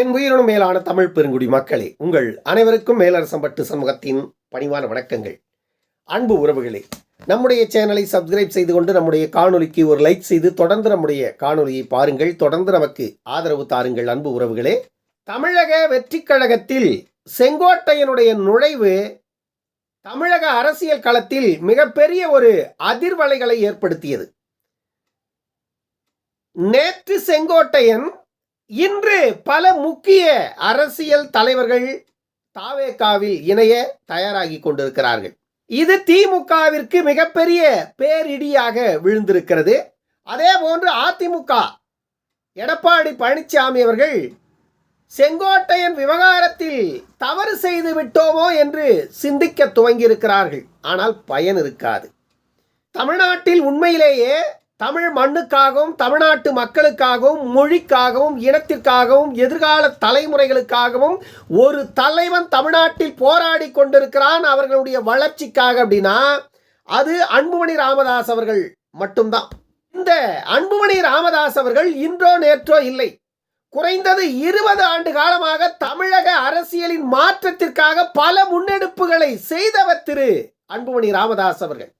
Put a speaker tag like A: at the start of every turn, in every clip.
A: என் உயிரினும் மேலான தமிழ் பெருங்குடி மக்களே உங்கள் அனைவருக்கும் மேலரசம்பட்டு சமூகத்தின் பணிவான வணக்கங்கள். அன்பு உறவுகளே நம்முடைய சேனலை சப்ஸ்கிரைப் செய்து கொண்டு நம்முடைய காணொலிக்கு ஒரு லைக் செய்து தொடர்ந்து நம்முடைய காணொலியை பாருங்கள். தொடர்ந்து நமக்கு ஆதரவு தாருங்கள் அன்பு உறவுகளே. தமிழக வெற்றிக் கழகத்தில் செங்கோட்டையனுடைய நுழைவு தமிழக அரசியல் களத்தில் மிகப்பெரிய ஒரு அதிர்வலைகளை ஏற்படுத்தியது. நேற்று செங்கோட்டையன் இன்று பல முக்கிய அரசியல் தலைவர்கள் தாவேகாவில் இணைய தயாராகி கொண்டிருக்கிறார்கள். இது திமுகவிற்கு மிகப்பெரிய பேரிடியாக விழுந்திருக்கிறது. அதே போன்று அதிமுக எடப்பாடி பழனிசாமி அவர்கள் செங்கோட்டையன் விவகாரத்தில் தவறு செய்து விட்டோமோ என்று சிந்திக்க துவங்கியிருக்கிறார்கள். ஆனால் பயன் இருக்காது. தமிழ்நாட்டில் உண்மையிலேயே தமிழ் மண்ணுக்காகவும் தமிழ்நாட்டு மக்களுக்காகவும் மொழிக்காகவும் இனத்திற்காகவும் எதிர்கால தலைமுறைகளுக்காகவும் ஒரு தலைவன் தமிழ்நாட்டில் போராடி கொண்டிருக்கிறான் அவர்களுடைய வளர்ச்சிக்காக அப்படின்னா அது அன்புமணி ராமதாஸ் அவர்கள் மட்டும்தான். இந்த அன்புமணி ராமதாஸ் அவர்கள் இன்றோ நேற்றோ இல்லை. குறைந்தது இருபது ஆண்டு காலமாக தமிழக அரசியலின் மாற்றத்திற்காக பல முன்னெடுப்புகளை செய்தவர் திரு அன்புமணி ராமதாஸ் அவர்கள்.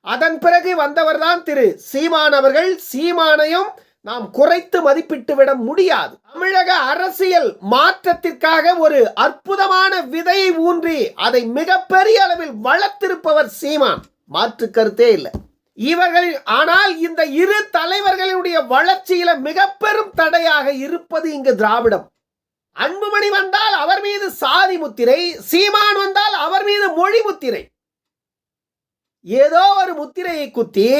A: அதன் பிறகு வந்தவர்தான் திரு சீமான் அவர்கள். சீமானையும் நாம் குறைத்து மதிப்பிட்டு விட முடியாது. தமிழக அரசியல் மாற்றத்திற்காக ஒரு அற்புதமான விதையை ஊன்றி அதை மிகப்பெரிய அளவில் வளர்த்திருப்பவர் சீமான். மாற்று கருத்தே இல்லை. இவர்கள் ஆனால் இந்த இரு தலைவர்களுடைய வளர்ச்சியில மிக பெரும் தடையாக இருப்பது இங்கு திராவிடம். அன்புமணி வந்தால் அவர் மீது சாதி முத்திரை சீமான் வந்தால் அவர் மீது மொழி முத்திரை. ஏதோ ஒரு முத்திரையை குத்தி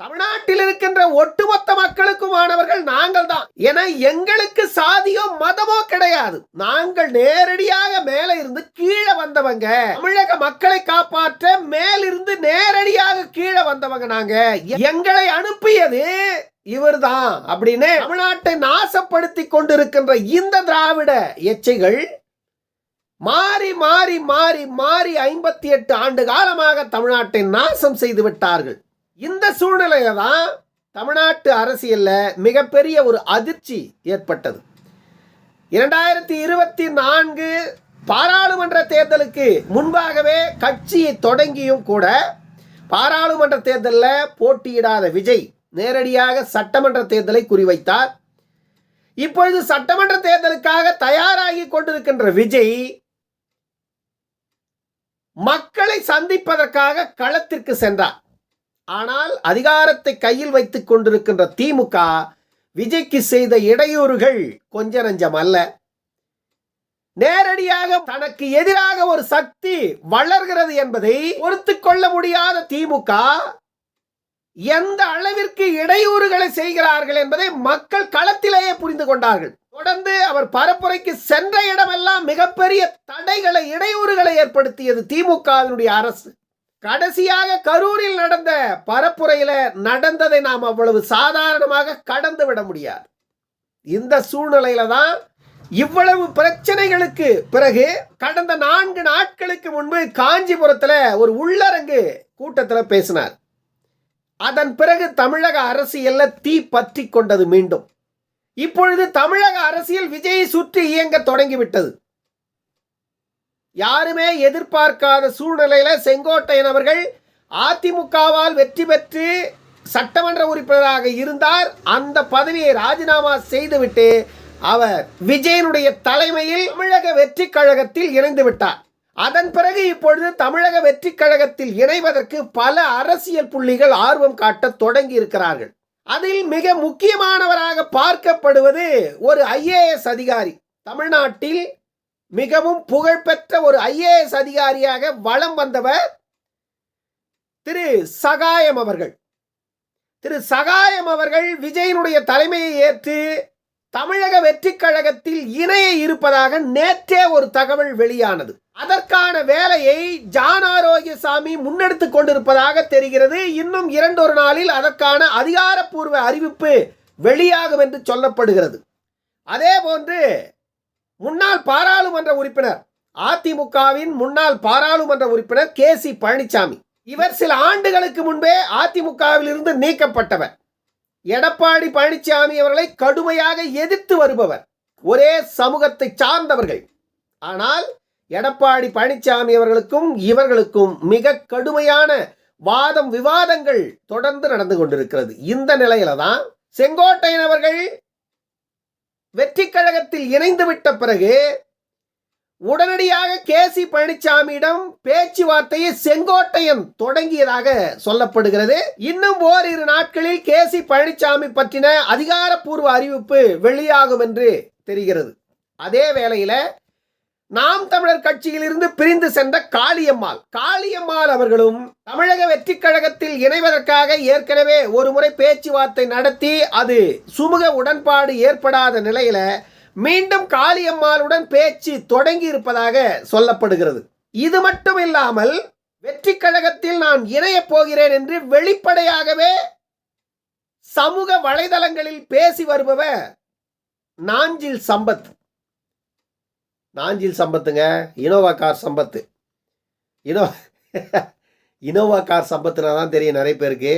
A: தமிழ்நாட்டில் இருக்கின்ற ஒட்டுமொத்த மக்களுக்கும் மாணவர்கள் நாங்கள் தான். என எங்களுக்கு சாதியோ மதமோ கிடையாது. நாங்கள் நேரடியாக மேல இருந்து கீழே வந்தவங்க. தமிழக மக்களை காப்பாற்ற மேலிருந்து நேரடியாக கீழே வந்தவங்க நாங்க. எங்களை அனுப்பியது இவர்தான் அப்படின்னு தமிழ்நாட்டை நாசப்படுத்தி கொண்டிருக்கின்ற இந்த திராவிட எச்சைகள் மாறி மாறி மாறி மாறி ஐம்பத்தி எட்டு ஆண்டு காலமாக தமிழ்நாட்டை நாசம் செய்து விட்டார்கள். இந்த சூழ்நிலையில தான் தமிழ்நாட்டு அரசியலில் மிகப்பெரிய ஒரு அதிர்ச்சி ஏற்பட்டது. இரண்டாயிரத்தி இருபத்தி நான்கு பாராளுமன்ற தேர்தலுக்கு முன்பாகவே கட்சியை தொடங்கியும் கூட பாராளுமன்ற தேர்தலில் போட்டியிடாத விஜய் நேரடியாக சட்டமன்ற தேர்தலை குறிவைத்தார். இப்பொழுது சட்டமன்ற தேர்தலுக்காக தயாராகி கொண்டிருக்கின்ற விஜய் மக்களை சந்திப்பதற்காக களத்திற்கு சென்றார். ஆனால் அதிகாரத்தை கையில் வைத்துக் கொண்டிருக்கின்ற திமுக விஜய்க்கு செய்த இடையூறுகள் கொஞ்ச நஞ்சம் அல்ல. நேரடியாக தனக்கு எதிராக ஒரு சக்தி வளர்கிறது என்பதை பொறுத்து கொள்ள முடியாத திமுக எந்த அளவிற்கு இடையூறுகளை செய்கிறார்கள் என்பதை மக்கள் களத்திலேயே புரிந்து கொண்டார்கள். தொடர்ந்து அவர் பரப்புரைக்கு சென்ற இடமெல்லாம் மிகப்பெரிய தடைகளை இடையூறுகளை ஏற்படுத்தியது திமுகவினுடைய அரசு. கடைசியாக கரூரில் நடந்த பரப்புரையில நடந்ததை நாம் அவ்வளவு சாதாரணமாக கடந்து விட முடியாது. இந்த சூழ்நிலையில தான் இவ்வளவு பிரச்சனைகளுக்கு பிறகு கடந்த நான்கு நாட்களுக்கு முன்பு காஞ்சிபுரத்தில் ஒரு உள்ளரங்கு கூட்டத்தில் பேசினார். அதன் பிறகு தமிழக அரசியல்ல தீ பற்றி கொண்டது மீண்டும். இப்பொழுது தமிழக அரசியல் விஜயை சுற்றி இயங்க தொடங்கிவிட்டது. யாருமே எதிர்பார்க்காத சூழ்நிலையில செங்கோட்டையன் அவர்கள் அதிமுகவால் வெற்றி பெற்று சட்டமன்ற உறுப்பினராக இருந்தார். அந்த பதவியை ராஜினாமா செய்துவிட்டு அவர் விஜயனுடைய தலைமையில் தமிழக வெற்றி கழகத்தில் இணைந்து விட்டார். அதன் பிறகு இப்பொழுது தமிழக வெற்றி கழகத்தில் இணைவதற்கு பல அரசியல் புள்ளிகள் ஆர்வம் காட்ட தொடங்கி இருக்கிறார்கள் அதில் மிக முக்கியமானவராக பார்க்கப்படுவது ஒரு ஐஏஎஸ் அதிகாரி. தமிழ்நாட்டில் மிகவும் புகழ்பெற்ற ஒரு ஐஏஎஸ் அதிகாரியாக வலம் வந்தவர் திரு சகாயம் அவர்கள். திரு சகாயம் அவர்கள் விஜயனுடைய தலைமையை ஏற்று தமிழக வெற்றி கழகத்தில் இணைய இருப்பதாக நேற்றே ஒரு தகவல் வெளியானது. அதற்கான வேலையை ஜான் ஆரோக்கியசாமி முன்னெடுத்து கொண்டிருப்பதாக தெரிகிறது. இன்னும் இரண்டொரு நாளில் அதற்கான அதிகாரப்பூர்வ அறிவிப்பு வெளியாகும் என்று சொல்லப்படுகிறது. அதே போன்று முன்னாள் பாராளுமன்ற உறுப்பினர் அதிமுகவின் முன்னாள் பாராளுமன்ற உறுப்பினர் கே சி பழனிசாமி இவர் சில ஆண்டுகளுக்கு முன்பே அதிமுகவில் இருந்து நீக்கப்பட்டவர். எடப்பாடி பழனிசாமி அவர்களை கடுமையாக எதிர்த்து வருபவர். ஒரே சமூகத்தை சார்ந்தவர்கள். ஆனால் எடப்பாடி பழனிசாமி அவர்களுக்கும் இவர்களுக்கும் மிக கடுமையான வாதம் விவாதங்கள் தொடர்ந்து நடந்து கொண்டிருக்கிறது. இந்த நிலையில தான் செங்கோட்டையன் அவர்கள் வெற்றி கழகத்தில் இணைந்து விட்ட பிறகு உடனடியாக கே சி பழனிசாமியிடம் பேச்சுவார்த்தையை செங்கோட்டையன் தொடங்கியதாக சொல்லப்படுகிறது. இன்னும் ஓரிரு நாட்களில் கே சி பழனிசாமி பற்றின அதிகாரப்பூர்வ அறிவிப்பு வெளியாகும் என்று தெரிகிறது. அதே வேளையில நாம் தமிழர் கட்சியில் இருந்து பிரிந்து சென்ற காளியம்மாள். காளியம்மாள் அவர்களும் தமிழக வெற்றி கழகத்தில் இணைவதற்காக ஏற்கனவே ஒரு முறை பேச்சுவார்த்தை நடத்தி அது சுமூக உடன்பாடு ஏற்படாத நிலையில மீண்டும் காளியம்மாளுடன் பேச்சு தொடங்கி இருப்பதாக சொல்லப்படுகிறது. இது மட்டும் இல்லாமல் வெற்றி கழகத்தில் நான் இணையப் போகிறேன் என்று வெளிப்படையாகவே சமூக வலைதளங்களில் பேசி வருபவர் நாஞ்சில் சம்பத். நாஞ்சில் சம்பத்துங்க இனோவா கார் சம்பத்து. இனோ இனோவா கார் சம்பத்துனா தான் தெரியும் நிறைய பேருக்கு.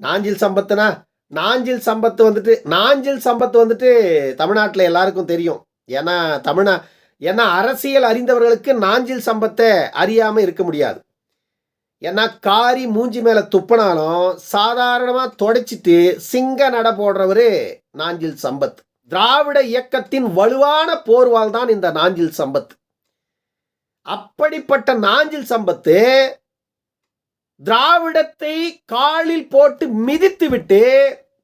A: நாஞ்சில் சம்பத்துனா நாஞ்சில் சம்பத்து வந்துட்டு நாஞ்சில் சம்பத்து வந்துட்டு தமிழ்நாட்டில் எல்லாருக்கும் தெரியும். ஏன்னா தமிழ்நா ஏன்னா அரசியல் அறிந்தவர்களுக்கு நாஞ்சில் சம்பத்தை அறியாமல் இருக்க முடியாது. ஏன்னா காரி மூஞ்சி மேலே துப்பினாலும் சாதாரணமாக தொடச்சிட்டு சிங்க நட போடுறவர் நாஞ்சில் சம்பத் திராவிட இயக்கத்தின் வலுவான போர்வால் தான் இந்த நாஞ்சில் சம்பத் அப்படிப்பட்ட நாஞ்சில் சம்பத்து திராவிடத்தை காலில் போட்டு மிதித்துவிட்டு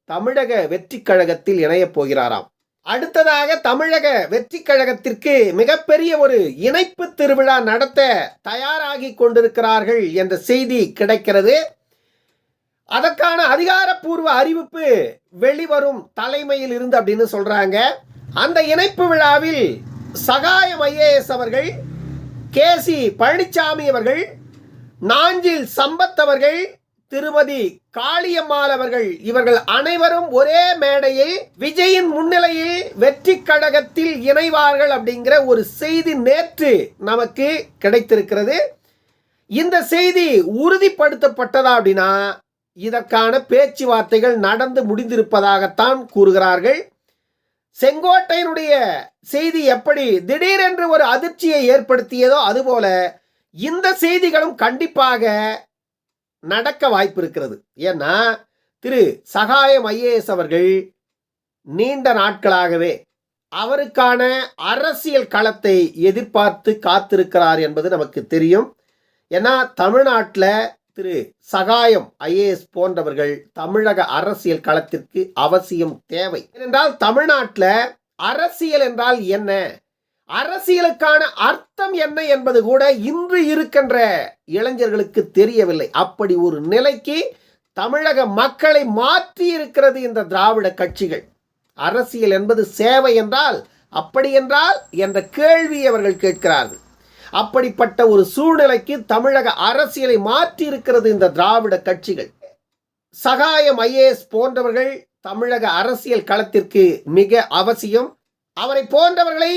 A: தமிழக வெற்றி கழகத்தில் இணையப் போகிறாராம். அடுத்ததாக தமிழக வெற்றி கழகத்திற்கு மிகப்பெரிய ஒரு இணைப்பு திருவிழா நடத்த தயாராகி கொண்டிருக்கிறார்கள் என்ற செய்தி கிடைக்கிறது. அதற்கான அதிகாரப்பூர்வ அறிவிப்பு வெளிவரும் தலைமையில் இருந்து அப்படின்னு சொல்றாங்க. அந்த இணைப்பு விழாவில் சகாயம் ஐஏஎஸ் அவர்கள் கே சி பழனிசாமி அவர்கள் நாஞ்சில் சம்பத் அவர்கள் திருமதி காளியம்மாள் அவர்கள் இவர்கள் அனைவரும் ஒரே மேடையில் விஜயின் முன்னிலையில் வெற்றி கழகத்தில் இணைவார்கள் அப்படிங்கிற ஒரு செய்தி நேற்று நமக்கு கிடைத்திருக்கிறது. இந்த செய்தி உறுதிப்படுத்தப்பட்டதா அப்படின்னா இதற்கான பேச்சுவார்த்தைகள் நடந்து முடிந்திருப்பதாகத்தான் கூறுகிறார்கள். செங்கோட்டையினுடைய செய்தி எப்படி திடீரென்று ஒரு அதிர்ச்சியை ஏற்படுத்தியதோ அதுபோல இந்த செய்திகளும் கண்டிப்பாக நடக்க வாய்ப்பு இருக்கிறது ஏன்னா திரு சகாயம் ஐஏஎஸ் அவர்கள் நீண்ட நாட்களாகவே அவருக்கான அரசியல் களத்தை எதிர்பார்த்து காத்திருக்கிறார் என்பது நமக்கு தெரியும். ஏன்னா தமிழ்நாட்டில் திரு சகாயம் ஐஏஎஸ் போன்றவர்கள் தமிழக அரசியல் களத்திற்கு அவசியம் தேவை. ஏனென்றால் தமிழ்நாட்டில் அரசியல் என்றால் என்ன? அரசியலுக்கான அர்த்தம் என்ன என்பது கூட இன்று இருக்கின்ற இளைஞர்களுக்கு தெரியவில்லை. அப்படி ஒரு நிலைக்கு தமிழக மக்களை மாற்றி இருக்கிறது இந்த திராவிட கட்சிகள். அரசியல் என்பது சேவை என்றால் அப்படி என்றால் என்ற கேள்வி அவர்கள் கேட்கிறார்கள். அப்படிப்பட்ட ஒரு சூழ்நிலைக்கு தமிழக அரசியலை மாற்றி இருக்கிறது இந்த திராவிட கட்சிகள். சகாயம் ஐஏஎஸ் போன்றவர்கள் தமிழக அரசியல் களத்திற்கு மிக அவசியம். அவரை போன்றவர்களை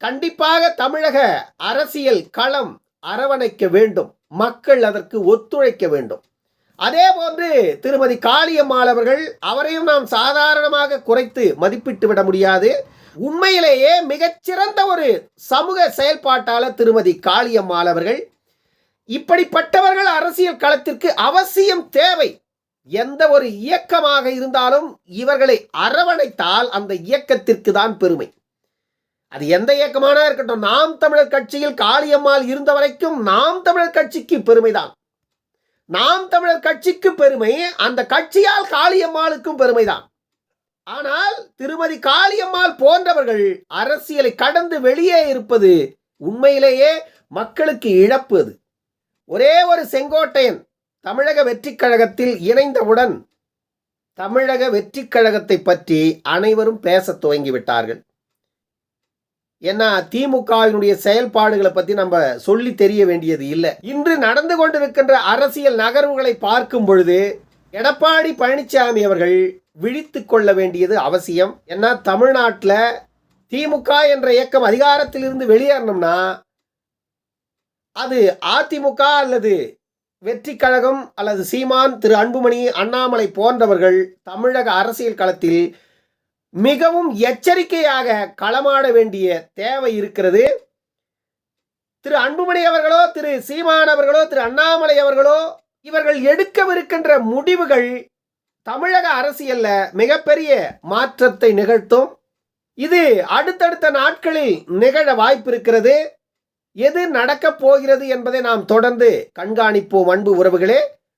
A: கண்டிப்பாக தமிழக அரசியல் களம் அரவணைக்க வேண்டும். மக்கள் அதற்கு ஒத்துழைக்க வேண்டும். அதே போன்று திருமதி காளியம்மாள் அவர்கள் அவரையும் நாம் சாதாரணமாக குறைத்து மதிப்பிட்டு விட முடியாது. உண்மையிலேயே மிகச்சிறந்த ஒரு சமூக செயல்பாட்டாளர் திருமதி காளியம்மாள் அவர்கள். இப்படிப்பட்டவர்கள் அரசியல் களத்திற்கு அவசியம் தேவை. எந்த ஒரு இயக்கமாக இருந்தாலும் இவர்களை அரவணைத்தால் அந்த இயக்கத்திற்கு தான் பெருமை. அது எந்த இயக்கமானா இருக்கட்டும் நாம் தமிழர் கட்சியில் காளியம்மாள் இருந்த வரைக்கும் நாம் தமிழர் கட்சிக்கு பெருமைதான். நாம் தமிழர் கட்சிக்கு பெருமை அந்த கட்சியால் காளியம்மாளுக்கும் பெருமைதான். ஆனால் திருமதி காளியம்மாள் போன்றவர்கள் அரசியலை கடந்து வெளியே இருப்பது உண்மையிலேயே மக்களுக்கு இழப்பு அது. ஒரே ஒரு செங்கோட்டையன் தமிழக வெற்றி கழகத்தில் இணைந்தவுடன் தமிழக வெற்றி கழகத்தை பற்றி அனைவரும் பேச துவங்கிவிட்டார்கள். ஏன்னா திமுகவினுடைய செயல்பாடுகளை பற்றி நம்ம சொல்லி தெரிய வேண்டியது இல்லை. இன்று நடந்து கொண்டிருக்கின்ற அரசியல் நகர்வுகளை பார்க்கும் பொழுது எடப்பாடி பழனிசாமி அவர்கள் விழித்து கொள்ள வேண்டியது அவசியம். ஏன்னா தமிழ்நாட்டில் திமுக என்ற இயக்கம் அதிகாரத்திலிருந்து வெளியேறணும்னா அது அதிமுக அல்லது வெற்றி கழகம் அல்லது சீமான் திரு அன்புமணி அண்ணாமலை போன்றவர்கள் தமிழக அரசியல் களத்தில் மிகவும் எச்சரிக்கையாக களமாட வேண்டிய தேவை இருக்கிறது. திரு அன்புமணி அவர்களோ திரு சீமான் அவர்களோ திரு அண்ணாமலை அவர்களோ இவர்கள் எடுக்கவிருக்கின்ற முடிவுகள் தமிழக அரசியல்ல மிகப்பெரிய மாற்றத்தை நிகழ்த்தும். இது அடுத்தடுத்த நாட்களில் நிகழ வாய்ப்பு இருக்கிறது எது நடக்கப் போகிறது என்பதை நாம் தொடர்ந்து கண்காணிப்போம் அன்பு உறவுகளே.